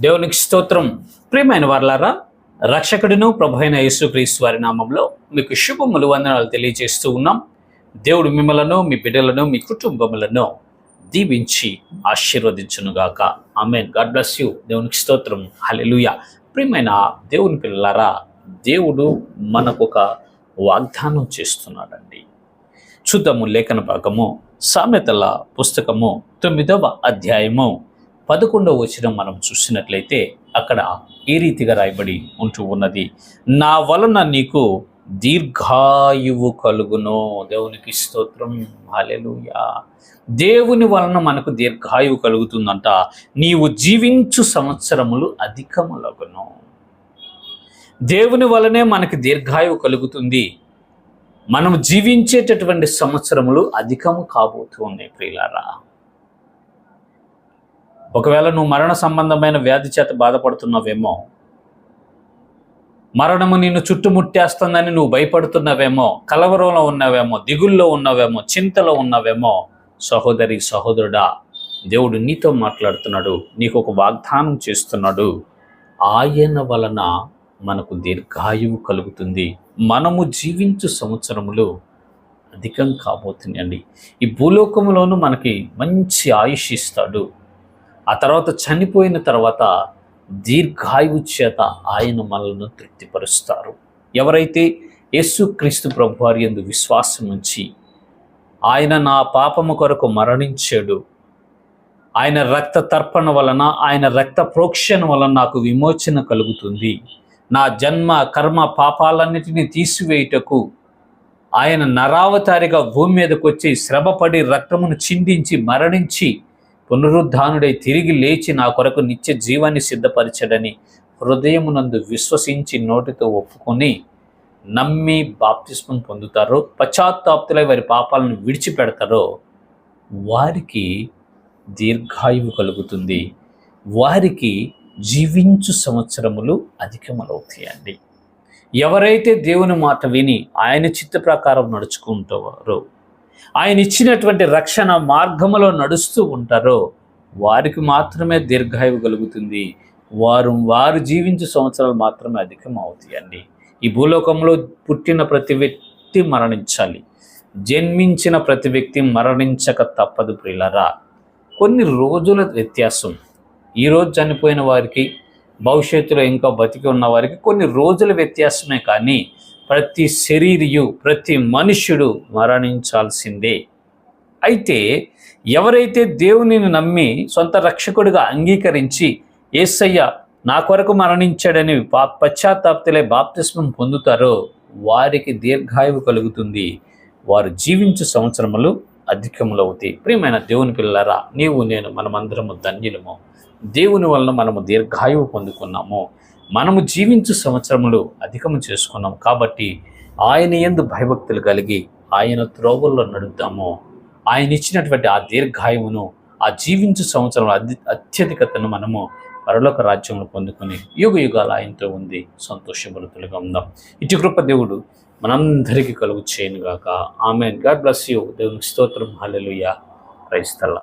దేవునికి స్తోత్రం. ప్రియమైన వర్లారా రక్షకుడిను ప్రభు అయిన యేసుక్రీస్తు వారి నామంలో మీకు శుభములు వందనాలు తెలియజేస్తూ ఉన్నాం. దేవుడు మిమ్మలను మీ బిడ్డలను మీ కుటుంబములను దీవించి ఆశీర్వదించునుగాక ఆమెన్. God bless you. దేవునికి స్తోత్రం. హలెలుయ ప్రియమైన దేవుని పిల్లలారా దేవుడు మనకు ఒక వాగ్దానం చేస్తున్నాడండి. చూద్దాము లేఖన భాగము సామెతల పుస్తకము తొమ్మిదవ అధ్యాయము. పదకొండవ వచనం మనం చూసినట్లయితే అక్కడ ఈ రీతిగా రాయబడి ఉంటూ ఉన్నది. నా వలన నీకు దీర్ఘాయువు కలుగును. దేవునికి స్తోత్రం. హాలెలుయా దేవుని వలన మనకు దీర్ఘాయువు కలుగుతుందంట. నీవు జీవించు సంవత్సరములు అధికములగును. దేవుని వలనే మనకి దీర్ఘాయువు కలుగుతుంది. మనం జీవించేటటువంటి సంవత్సరములు అధికము కాబోతూ ఉన్నాయి ప్రియులారా. ఒకవేళ నువ్వు మరణ సంబంధమైన వ్యాధి చేత బాధపడుతున్నావేమో మరణము నిన్ను చుట్టుముట్టేస్తుందని నువ్వు భయపడుతున్నావేమో కలవరంలో ఉన్నావేమో దిగుల్లో ఉన్నావేమో చింతలో ఉన్నావేమో సహోదరి సహోదరుడా దేవుడు నీతో మాట్లాడుతున్నాడు నీకు ఒక వాగ్దానం చేస్తున్నాడు. ఆయన వలన మనకు దీర్ఘాయువు కలుగుతుంది. మనము జీవించు సంవత్సరములు అధికం కాబోతున్నాయండి. ఈ భూలోకములోనూ మనకి మంచి ఆయుష్ ఇస్తాడు. ఆ తర్వాత చనిపోయిన తర్వాత దీర్ఘాయువు చేత ఆయన మనలను తృప్తిపరుస్తారు. ఎవరైతే యేసుక్రీస్తు క్రీస్తు ప్రభువారి యందు విశ్వాసం ఉంచి ఆయన నా పాపము కొరకు మరణించాడు ఆయన రక్త తర్పణ వలన ఆయన రక్త ప్రోక్షణ వలన నాకు విమోచన కలుగుతుంది. నా జన్మ కర్మ పాపాలన్నిటినీ తీసివేయుటకు ఆయన నరావతారిగా భూమి మీదకు వచ్చి శ్రమపడి రక్తమును చిందించి మరణించి పునరుద్ధానుడై తిరిగి లేచి నా కొరకు నిత్య జీవాన్ని సిద్ధపరచడని హృదయమునందు విశ్వసించి నోటితో ఒప్పుకొని నమ్మి బాప్తిస్మం పొందుతారో పశ్చాత్తాప్తులై వారి పాపాలను విడిచిపెడతారో వారికి దీర్ఘాయువు కలుగుతుంది. వారికి జీవించు సంవత్సరములు అధికములవుతాయండి. ఎవరైతే దేవుని మాట విని ఆయన చిత్త ప్రకారం నడుచుకుంటారో ఆయన ఇచ్చినటువంటి రక్షణ మార్గములో నడుస్తూ ఉంటారో వారికి మాత్రమే దీర్ఘాయువు కలుగుతుంది. వారు వారు జీవించే సంవత్సరాలు మాత్రమే అధికం అవుతాయండి. ఈ భూలోకంలో పుట్టిన ప్రతి వ్యక్తి మరణించాలి. జన్మించిన ప్రతి వ్యక్తి మరణించక తప్పదు ప్రియులరా. కొన్ని రోజుల వ్యత్యాసం. ఈరోజు చనిపోయిన వారికి భవిష్యత్తులో ఇంకా బతికి ఉన్న వారికి కొన్ని రోజుల వ్యత్యాసమే కానీ ప్రతి శరీరియు ప్రతి మనుష్యుడు మరణించాల్సిందే. అయితే ఎవరైతే దేవునిని నమ్మి సొంత రక్షకుడిగా అంగీకరించి ఏసయ్య నా కొరకు మరణించాడని పా పశ్చాత్తాప్తులే బాప్తిస్మం పొందుతారో వారికి దీర్ఘాయువు కలుగుతుంది. వారు జీవించు సంవత్సరములు అధికములు అవుతాయి. ప్రియమైన దేవుని పిల్లరా నీవు నేను మనమందరము ధన్యులము. దేవుని వలన మనము దీర్ఘాయువు పొందుకున్నాము. మనము జీవించు సంవత్సరములు అధికము చేసుకున్నాం కాబట్టి ఆయన ఎందు భయభక్తులు కలిగి ఆయన త్రోవల్లో నడుద్దాము. ఆయన ఇచ్చినటువంటి ఆ దీర్ఘాయువును ఆ జీవించు సంవత్సరం అధి అత్యధికతను మనము పరలోక రాజ్యంలో పొందుకొని యుగ యుగాలు ఆయనతో ఉంది సంతోషభరితులుగా ఉందాం. ఇటు కృప దేవుడు మనందరికీ కలుగు చేయను గాక ఆమె గాడ్ బ్లస్ యూ. దేవునికి స్తోత్రం. హలెలుయ క్రైస్తల